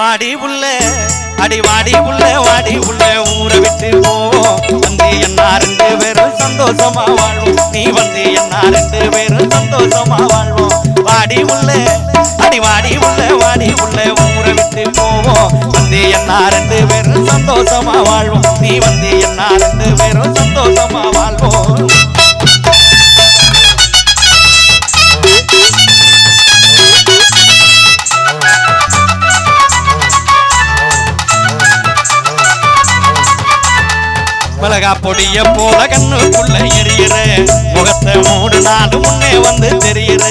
வாடி உள்ள அடி வாடி உள்ள வாடி உள்ள ஊரை விட்டு போவோம் வந்து என்ன ரெண்டு பேரும் சந்தோஷமா வாழ்வோம் நீ வந்து என்ன ரெண்டு பேரும் சந்தோஷமா வாழ்வோம் வாடி உள்ள அடி வாடி உள்ள வாடி உள்ள ஊரை விட்டு போவோம் வந்து என்ன ரெண்டு பேரும் சந்தோஷமா வாழ்வோம் நீ வந்து என்ன ரெண்டு பேரும் சந்தோஷமா வாழ்வோம் மிளகா பொடிய போல கண்ணுக்குள்ள எரியுற. முகத்தை மூடு நாடு முன்னே வந்து தெரியுற.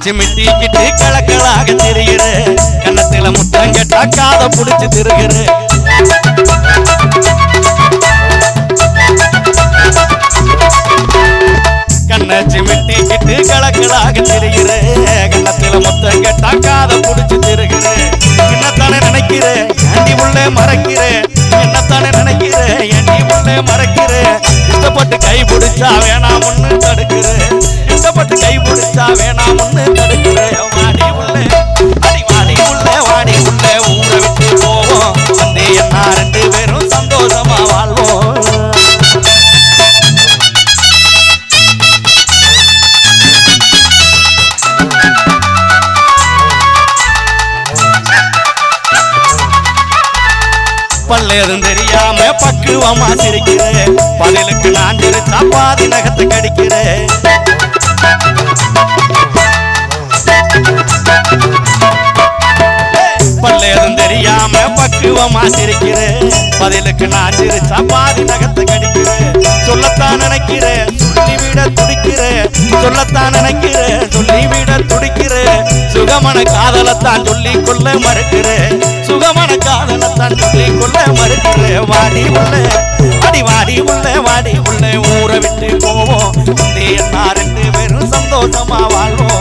சிமிட்டிக்கிட்டு கலக்கலாக தெரிகிற கண்ணத்துல முத்தம் கெட்டா காதை புடிச்சு திருகிற. கண்ணை சிமிட்டிக்கிட்டு கலக்கலாக தெரிகிற கண்ணத்துல முத்தம் கேட்டா காத புடிச்சு திருகிற. என்னத்தானே நினைக்கிற? ஏண்டி உள்ள மறக்கிற? என்னத்தானே நினைக்கிற? ஏண்டி உள்ள மறக்கிற? இஷ்டப்பட்டு கை பிடிச்சா வேணாம் ஒண்ணு தடுக்கிறேன் பட்டு கை பிடிச்சா வேணாம் ஒண்ணு தடுக்கிற வாடி உள்ள அடி வாடி உள்ள வாடி உள்ள ஊரை விட்டு போவோம். வந்து என்ன ரெண்டு பேரும் சந்தோஷமா வாழ்வோம். பல்லேதும் தெரியாம பக்குவமா சிரிக்கிறேன். பதிலுக்கு நான் சிரிச்சா பாதி நகத்து கடிக்கிறேன். பல்லேதும் தெரியாம பக்குவமா சிரிக்கிறேன் பதிலுக்கு நான் சிரிச்சா பாதி நகத்து கடிக்கிறேன் சொல்லத்தான் நினைக்கிறேன் சொல்லி விட துடிக்கிறேன் சொல்லத்தான் நினைக்கிறேன் சொல்லி விட துடிக்கிறேன் சுகமன காதலத்தான் சொல்லி கொள்ள மறுக்கிறேன் சுகமன காதலத்தான் சொல்லி கொள்ள மறுக்கிறேன் வாடி உள்ள அடி வாடி உள்ள வாடி உள்ள ஊரை விட்டு போவோம். சந்தோஷமா வாழ்வோம்.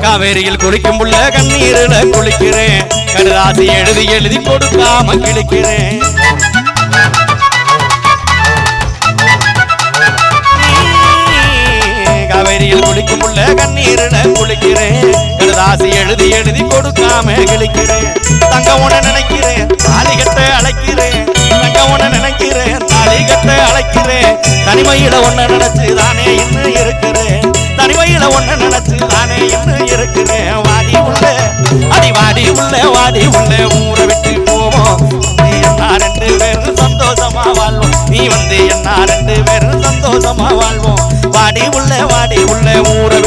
காவேரியில் குளிக்கும் புள்ள கண்ணீரில குளிக்கிறேன். கடுதாசி எழுதி எழுதி கொடுக்காம கிழிக்கிறேன். கடுதாசி எழுதி எழுதி கொடுக்காம கிழிக்கிறேன் தங்க உன நினைக்கிறேன் தாலி கட்ட அழைக்கிறேன். தங்க உன நினைக்கிறேன் தாலி கட்ட அழைக்கிறேன். தனிமையில ஒன்ன நினைச்சு தானே இன்னும் இருக்கிறேன். தனிமையில ஒன்ன நினைச்சு தானே இன்னும் இருக்கிறேன். வாடி உள்ள அடி வாடி உள்ள வாடி உள்ள ஊரை விட்டு போவோம். வந்து என்ன ரெண்டு பேரும் சந்தோஷமா வாழ்வோம். நீ வந்து என்ன ரெண்டு பேரும் சந்தோஷமா வாழ்வோம். வாடி உள்ள வாடி உள்ள ஊரை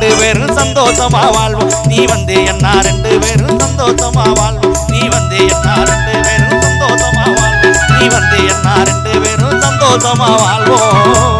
ரெண்டு பேரும் சந்தோஷமா வாழ்வோம். நீ வந்து என்ன ரெண்டு பேரும் சந்தோஷமா வாழ்வோம். நீ வந்து என்ன ரெண்டு பேரும் சந்தோஷமா வாழ்வோம். நீ வந்து என்ன ரெண்டு பேரும் சந்தோஷமா வாழ்வோம்.